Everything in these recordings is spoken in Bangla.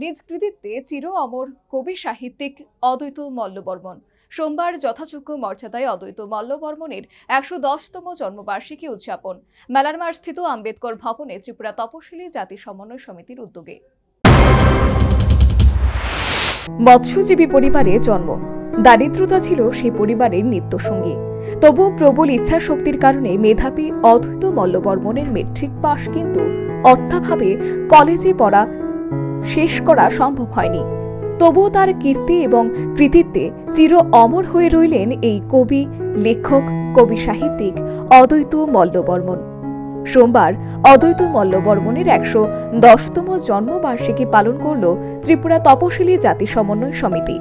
নিজ কৃতিত্বে চির অমর কবি সাহিত্যিক অদ্বৈত মল্লবর্মন। সোমবার যথাযোগ্য মর্যাদায় অদ্বৈত মল্লবর্মনের একশো দশতম জন্মবার্ষিকী উদযাপন। মেলার মাঠ স্থিত আম্বেদকর ভবনে ত্রিপুরা তপশিলি জাতি সমন্বয় সমিতির উদ্যোগে। মৎস্যজীবী পরিবারে জন্ম। দারিদ্রতা ছিল সেই পরিবারের নিত্যসঙ্গী। তবু প্রবল ইচ্ছা শক্তির কারণে মেধাবী অদ্বৈত মল্লবর্মনের মেট্রিক পাশ কিন্তু অর্থাভাবে কলেজে পড়া শেষ করা সম্ভব হয়নি। তবুও তার কীর্তি এবং কৃতিত্বে চির অমর হয়ে রইলেন এই কবি, লেখক, কবি সাহিত্যিক অদ্বৈত মল্লবর্মন। সোমবার অদ্বৈত মল্লবর্মনের একশো দশতম জন্মবার্ষিকী পালন করল ত্রিপুরা তপশিলি জাতি সমন্বয় সমিতি।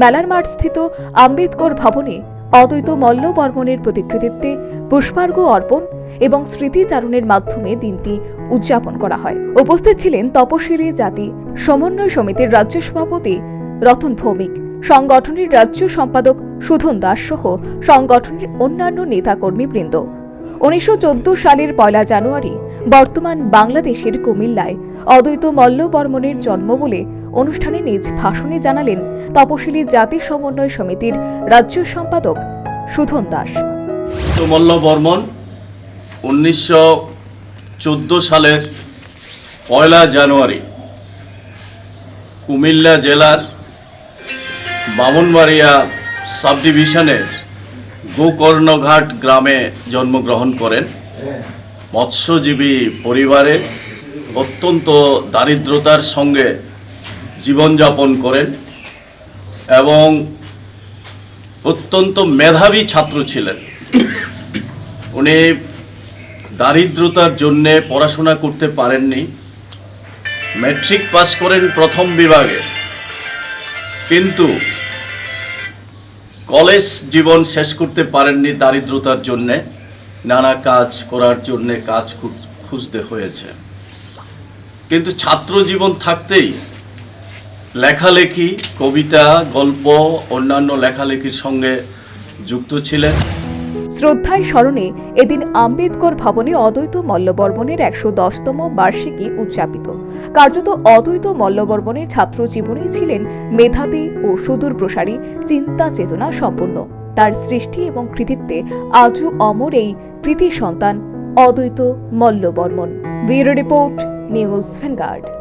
মেলার মাঠ স্থিত আম্বেদকর ভবনে অদ্বৈত মল্লবর্মনের প্রতিকৃতিত্বে পুষ্পার্ঘ্য অর্পণ এবং স্মৃতিচারণের মাধ্যমে দিনটি উদযাপন করা হয়। উপস্থিত ছিলেন তপশিলি জাতি, সমন্বয় সমিতির রাজ্য সভাপতি রতন ভৌমিক, সংগঠনের রাজ্য সম্পাদক সুধন দাস সহ সংগঠনের অন্যান্য নেতাকর্মীবৃন্দ। উনিশশো সালের পয়লা জানুয়ারি বর্তমান বাংলাদেশের কুমিল্লায় অদ্বৈত মল্লবর্মনের জন্ম বলে অনুষ্ঠানে নিজ ভাষণে জানালেন তপশিলি জাতি সমন্বয় সমিতির রাজ্য সম্পাদক সুধন দাস। মল্ল বর্মন উনিশশো চোদ্দ সালের পয়লা জানুয়ারি কুমিল্লা জেলার বামনবাড়িয়া সাব ডিভিশনের গোকর্ণঘাট গ্রামে জন্মগ্রহণ করেন। মৎস্যজীবী পরিবারে অত্যন্ত দারিদ্রতার সঙ্গে জীবনযাপন করেন এবং অত্যন্ত মেধাবী ছাত্র ছিলেন। উনি দারিদ্রতার জন্যে পড়াশোনা করতে পারেননি। ম্যাট্রিক পাস করেন প্রথম বিভাগে। কিন্তু কলেজ জীবন শেষ করতে পারেননি দারিদ্রতার জন্যে। নানা কাজ করার জন্যে কাজ খুঁজতে হয়েছে। কিন্তু ছাত্র জীবন থাকতেই লেখালেখি, কবিতা, গল্প, অন্যান্য লেখালেখির সঙ্গে যুক্ত ছিলেন। শ্রদ্ধায় স্মরণে এদিন আম্বেদকর ভবনে অদ্বৈত মল্লবর্মনের একশো দশতম বার্ষিকী উদযাপিত। কার্যত অদ্বৈত মল্লবর্মনের ছাত্র জীবনেই ছিলেন মেধাবী ও সুদূর প্রসারী চিন্তা চেতনা সম্পন্ন। তার সৃষ্টি এবং কৃতিত্বে আজও অমর এই কৃতি সন্তান অদ্বৈত Mallabarman bureau report, news Vanguard.